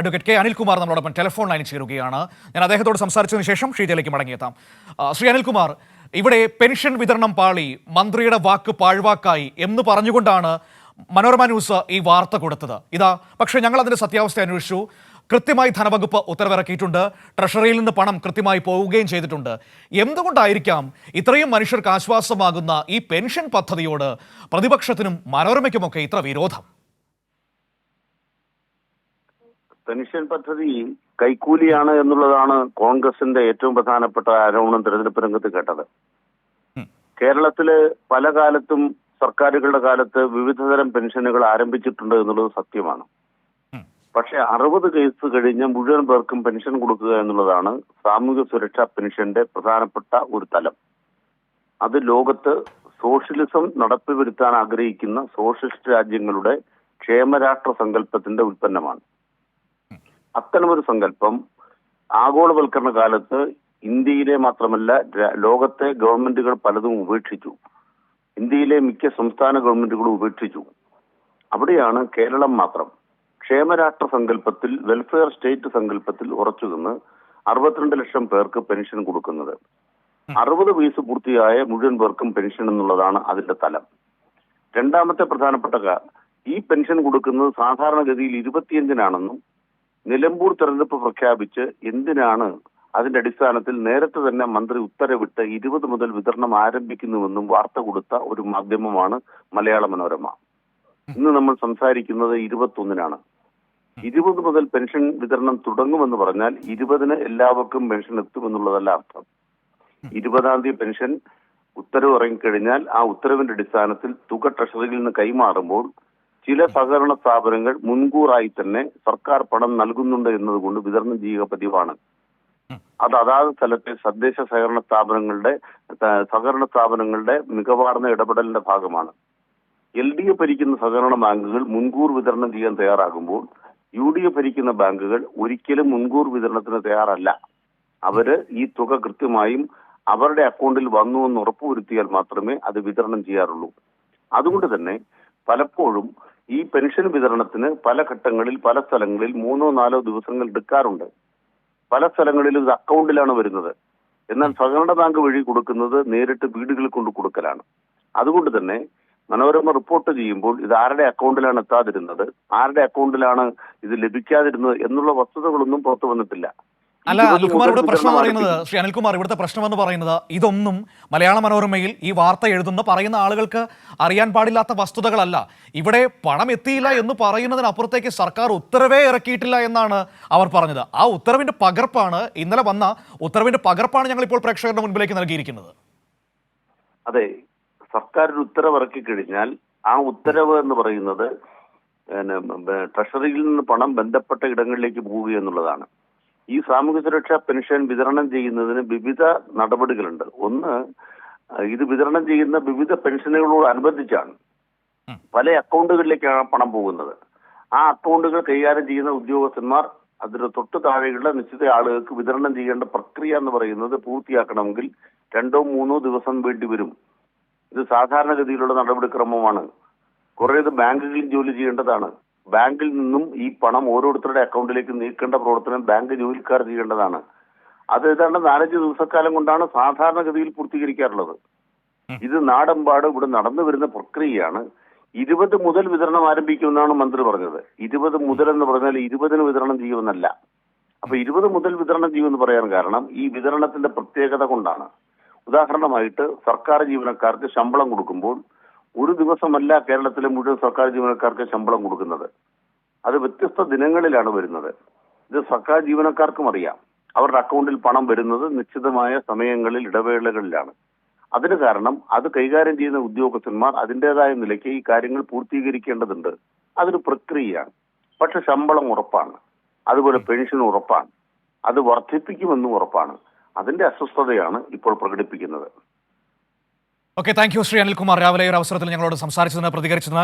Advocate K Anilkumar നമ്മളോടൊപ്പം telephone ലൈനിൽ ചേരുകയാണ്. ഞാൻ അദ്ദേഹത്തോട് സംസാരിച്ചതിന് ശേഷം ഷീജയിലേക്ക് മടങ്ങിയെത്താം. ശ്രീ അനിൽകുമാർ ഇവിടെ പെൻഷൻ വിതരണം പാളി മന്ത്രിയുടെ വാക്ക് പാഴ്വാക്കായി എന്ന് പറഞ്ഞുകൊണ്ടാണ് മനോരമ ന്യൂസ് ഈ വാർത്ത കൊടുത്തത്. ഇതാ പക്ഷേ ഞങ്ങൾ അതിന്റെ സത്യാവസ്ഥ അന്വേഷിച്ചു. കൃത്യമായി ധനവകുപ്പ് ഉത്തരവിറക്കിയിട്ടുണ്ട്. ട്രഷറിയിൽ നിന്ന് പണം കൃത്യമായി പോവുകയും ചെയ്തിട്ടുണ്ട്. എന്തുകൊണ്ടായിരിക്കാം ഇത്രയും മനുഷ്യർക്ക് ആശ്വാസമാകുന്ന ഈ പെൻഷൻ പദ്ധതിയോട് പ്രതിപക്ഷത്തിനും മനോരമയ്ക്കുമൊക്കെ ഇത്ര വിരോധം? പെൻഷൻ പദ്ധതി കൈക്കൂലിയാണ് എന്നുള്ളതാണ് കോൺഗ്രസിന്റെ ഏറ്റവും പ്രധാനപ്പെട്ട ആരോപണം തെരഞ്ഞെടുപ്പ് രംഗത്ത് കേട്ടത്. കേരളത്തിൽ പല കാലത്തും സർക്കാരുകളുടെ കാലത്ത് വിവിധതരം പെൻഷനുകൾ ആരംഭിച്ചിട്ടുണ്ട് എന്നുള്ളത് സത്യമാണ്. പക്ഷെ അറുപത് കേസ് കഴിഞ്ഞ മുഴുവൻ പേർക്കും പെൻഷൻ കൊടുക്കുക എന്നുള്ളതാണ് സാമൂഹ്യ സുരക്ഷാ പെൻഷന്റെ പ്രധാനപ്പെട്ട ഒരു തലം അത് ലോകത്ത് സോഷ്യലിസം നടപ്പിവരുത്താൻ ആഗ്രഹിക്കുന്ന സോഷ്യലിസ്റ്റ് രാജ്യങ്ങളുടെ ക്ഷേമരാഷ്ട്ര സങ്കല്പത്തിന്റെ ഉൽപ്പന്നമാണ് അത്തരമൊരു സങ്കല്പം ആഗോളവൽക്കരണ കാലത്ത് ഇന്ത്യയിലെ മാത്രമല്ല ലോകത്തെ ഗവൺമെന്റുകൾ പലതും ഉപേക്ഷിച്ചു. ഇന്ത്യയിലെ മിക്ക സംസ്ഥാന ഗവൺമെന്റുകളും ഉപേക്ഷിച്ചു. അവിടെയാണ് കേരളം മാത്രം. ക്ഷേമരാഷ്ട്ര സങ്കല്പത്തിൽ വെൽഫെയർ സ്റ്റേറ്റ് സങ്കല്പത്തിൽ ഉറച്ചു നിന്ന് അറുപത്തിരണ്ട് ലക്ഷം പേർക്ക് പെൻഷൻ കൊടുക്കുന്നത്. അറുപത് വയസ്സ് പൂർത്തിയായ മുഴുവൻ പേർക്കും പെൻഷൻ എന്നുള്ളതാണ് അതിന്റെ തലം. രണ്ടാമത്തെ പ്രധാനപ്പെട്ട ഈ പെൻഷൻ കൊടുക്കുന്നത് സാധാരണഗതിയിൽ ഇരുപത്തിയഞ്ചിനാണെന്നും നിലമ്പൂർ തെരഞ്ഞെടുപ്പ് പ്രഖ്യാപിച്ച് എന്തിനാണ് അതിന്റെ അടിസ്ഥാനത്തിൽ നേരത്തെ തന്നെ മന്ത്രി ഉത്തരവിട്ട് ഇരുപത് മുതൽ വിതരണം ആരംഭിക്കുന്നുവെന്നും വാർത്ത കൊടുത്ത ഒരു മാധ്യമമാണ് മലയാള മനോരമ. ഇന്ന് നമ്മൾ സംസാരിക്കുന്നത് ഇരുപത്തൊന്നിനാണ്. ഇരുപത് മുതൽ പെൻഷൻ വിതരണം തുടങ്ങുമെന്ന് പറഞ്ഞാൽ ഇരുപതിന് എല്ലാവർക്കും പെൻഷൻ എത്തുമെന്നുള്ളതല്ല അർത്ഥം. ഇരുപതാം തീയതി പെൻഷൻ ഉത്തരവ് ഇറങ്ങിക്കഴിഞ്ഞാൽ ആ ഉത്തരവിന്റെ അടിസ്ഥാനത്തിൽ തുക ട്രഷറിയിൽ നിന്ന് കൈമാറുമ്പോൾ ചില സഹകരണ സ്ഥാപനങ്ങൾ മുൻകൂറായി തന്നെ സർക്കാർ പണം നൽകുന്നുണ്ട് എന്നതുകൊണ്ട് വിതരണം ചെയ്യുക പതിവാണ്. അത് അതാത് സ്ഥലത്തെ തദ്ദേശ സഹകരണ സ്ഥാപനങ്ങളുടെ സഹകരണ സ്ഥാപനങ്ങളുടെ മികവാർന്ന ഇടപെടലിന്റെ ഭാഗമാണ്. എൽ ഡി എഫ് ഭരിക്കുന്ന സഹകരണ ബാങ്കുകൾ മുൻകൂർ വിതരണം ചെയ്യാൻ തയ്യാറാകുമ്പോൾ യു ഡി എഫ് ഭരിക്കുന്ന ബാങ്കുകൾ ഒരിക്കലും മുൻകൂർ വിതരണത്തിന് തയ്യാറല്ല. അവർ ഈ തുക കൃത്യമായും അവരുടെ അക്കൗണ്ടിൽ വന്നു എന്ന് ഉറപ്പുവരുത്തിയാൽ മാത്രമേ അത് വിതരണം ചെയ്യാറുള്ളൂ. അതുകൊണ്ട് തന്നെ പലപ്പോഴും ഈ പെൻഷൻ വിതരണത്തിന് പല ഘട്ടങ്ങളിൽ പല സ്ഥലങ്ങളിൽ മൂന്നോ നാലോ ദിവസങ്ങൾ എടുക്കാറുണ്ട്. പല സ്ഥലങ്ങളിലും ഇത് അക്കൗണ്ടിലാണ് വരുന്നത്. എന്നാൽ സഹകരണ ബാങ്ക് വഴി കൊടുക്കുന്നത് നേരിട്ട് വീടുകളിൽ കൊണ്ട് കൊടുക്കലാണ്. അതുകൊണ്ട് തന്നെ മനോരമ റിപ്പോർട്ട് ചെയ്യുമ്പോൾ ഇത് ആരുടെ അക്കൗണ്ടിലാണ് എത്താതിരുന്നത് ആരുടെ അക്കൗണ്ടിലാണ് ഇത് ലഭിക്കാതിരുന്നത് എന്നുള്ള വസ്തുതകളൊന്നും പുറത്തു വന്നിട്ടില്ല. അല്ല അനിൽകുമാർ ഇവിടെ പ്രശ്നം പറയുന്നത് ശ്രീ അനിൽകുമാർ ഇവിടുത്തെ പ്രശ്നം എന്ന് പറയുന്നത് ഇതൊന്നും മലയാള മനോരമയിൽ ഈ വാർത്ത എഴുതുന്ന പറയുന്ന ആളുകൾക്ക് അറിയാൻ പാടില്ലാത്ത വസ്തുതകളല്ല. ഇവിടെ പണം എത്തിയില്ല എന്ന് പറയുന്നതിനപ്പുറത്തേക്ക് സർക്കാർ ഉത്തരവേ ഇറക്കിയിട്ടില്ല എന്നാണ് അവർ പറഞ്ഞത്. ആ ഉത്തരവിന്റെ പകർപ്പാണ് ഇന്നലെ വന്ന ഉത്തരവിന്റെ പകർപ്പാണ് ഞങ്ങൾ ഇപ്പോൾ പ്രേക്ഷകരുടെ മുൻപിലേക്ക് നൽകിയിരിക്കുന്നത്. അതെ സർക്കാർ ഒരു ഉത്തരവ് ഇറക്കി കഴിഞ്ഞാൽ ആ ഉത്തരവ് എന്ന് പറയുന്നത് ട്രഷറിയിൽ നിന്ന് പണം ബന്ധപ്പെട്ട ഇടങ്ങളിലേക്ക് പോവുക എന്നുള്ളതാണ്. ഈ സാമൂഹ്യ സുരക്ഷാ പെൻഷൻ വിതരണം ചെയ്യുന്നതിന് വിവിധ നടപടികളുണ്ട്. ഒന്ന് ഇത് വിതരണം ചെയ്യുന്ന വിവിധ പെൻഷനുകളോട് അനുബന്ധിച്ചാണ് പല അക്കൗണ്ടുകളിലേക്കാണ് പണം പോകുന്നത്. ആ അക്കൗണ്ടുകൾ കൈകാര്യം ചെയ്യുന്ന ഉദ്യോഗസ്ഥന്മാർ അതിന് തൊട്ട് താഴെയുള്ള നിശ്ചിത ആളുകൾക്ക് വിതരണം ചെയ്യേണ്ട പ്രക്രിയ എന്ന് പറയുന്നത് പൂർത്തിയാക്കണമെങ്കിൽ രണ്ടോ മൂന്നോ ദിവസം വേണ്ടി വരും. ഇത് സാധാരണഗതിയിലുള്ള നടപടിക്രമമാണ്. കുറേ ഇത് ബാങ്കുകളിൽ ജോലി ചെയ്യേണ്ടതാണ്. ബാങ്കിൽ നിന്നും ഈ പണം ഓരോരുത്തരുടെ അക്കൗണ്ടിലേക്ക് നീക്കേണ്ട പ്രവർത്തനം ബാങ്ക് ജോലിക്കാർ ചെയ്യേണ്ടതാണ്. അത് ഏതാണ്ട് നാലഞ്ച് ദിവസക്കാലം കൊണ്ടാണ് സാധാരണഗതിയിൽ പൂർത്തീകരിക്കാറുള്ളത്. ഇത് നാടെമ്പാട് ഇവിടെ നടന്നു വരുന്ന പ്രക്രിയയാണ്. ഇരുപത് മുതൽ വിതരണം ആരംഭിക്കുമെന്നാണ് മന്ത്രി പറഞ്ഞത്. ഇരുപത് മുതൽ എന്ന് പറഞ്ഞാൽ ഇരുപതിന് വിതരണം ചെയ്യുമെന്നല്ല. അപ്പൊ ഇരുപത് മുതൽ വിതരണം ചെയ്യുമെന്ന് പറയാൻ കാരണം ഈ വിതരണത്തിന്റെ പ്രത്യേകത കൊണ്ടാണ്. ഉദാഹരണമായിട്ട് സർക്കാർ ജീവനക്കാർക്ക് ശമ്പളം കൊടുക്കുമ്പോൾ ഒരു ദിവസമല്ല കേരളത്തിലെ മുഴുവൻ സർക്കാർ ജീവനക്കാർക്ക് ശമ്പളം കൊടുക്കുന്നത്. അത് വ്യത്യസ്ത ദിനങ്ങളിലാണ് വരുന്നത്. ഇത് സർക്കാർ ജീവനക്കാർക്കും അറിയാം. അവരുടെ അക്കൗണ്ടിൽ പണം വരുന്നത് നിശ്ചിതമായ സമയങ്ങളിൽ ഇടവേളകളിലാണ്. അതിന് കാരണം അത് കൈകാര്യം ചെയ്യുന്ന ഉദ്യോഗസ്ഥന്മാർ അതിന്റെതായ നിലയ്ക്ക് ഈ കാര്യങ്ങൾ പൂർത്തീകരിക്കേണ്ടതുണ്ട്. അതൊരു പ്രക്രിയയാണ്. പക്ഷെ ശമ്പളം ഉറപ്പാണ്. അതുപോലെ പെൻഷൻ ഉറപ്പാണ്. അത് വർദ്ധിപ്പിക്കുമെന്നും ഉറപ്പാണ്. അതിന്റെ അസ്വസ്ഥതയാണ് ഇപ്പോൾ പ്രകടിപ്പിക്കുന്നത്. Okay thank you Sri Anilkumar രാവിലെ ഒരു അവസരത്തിൽ ഞങ്ങളോട് സംസാരിച്ചതിന് പ്രതികരിച്ചതിന്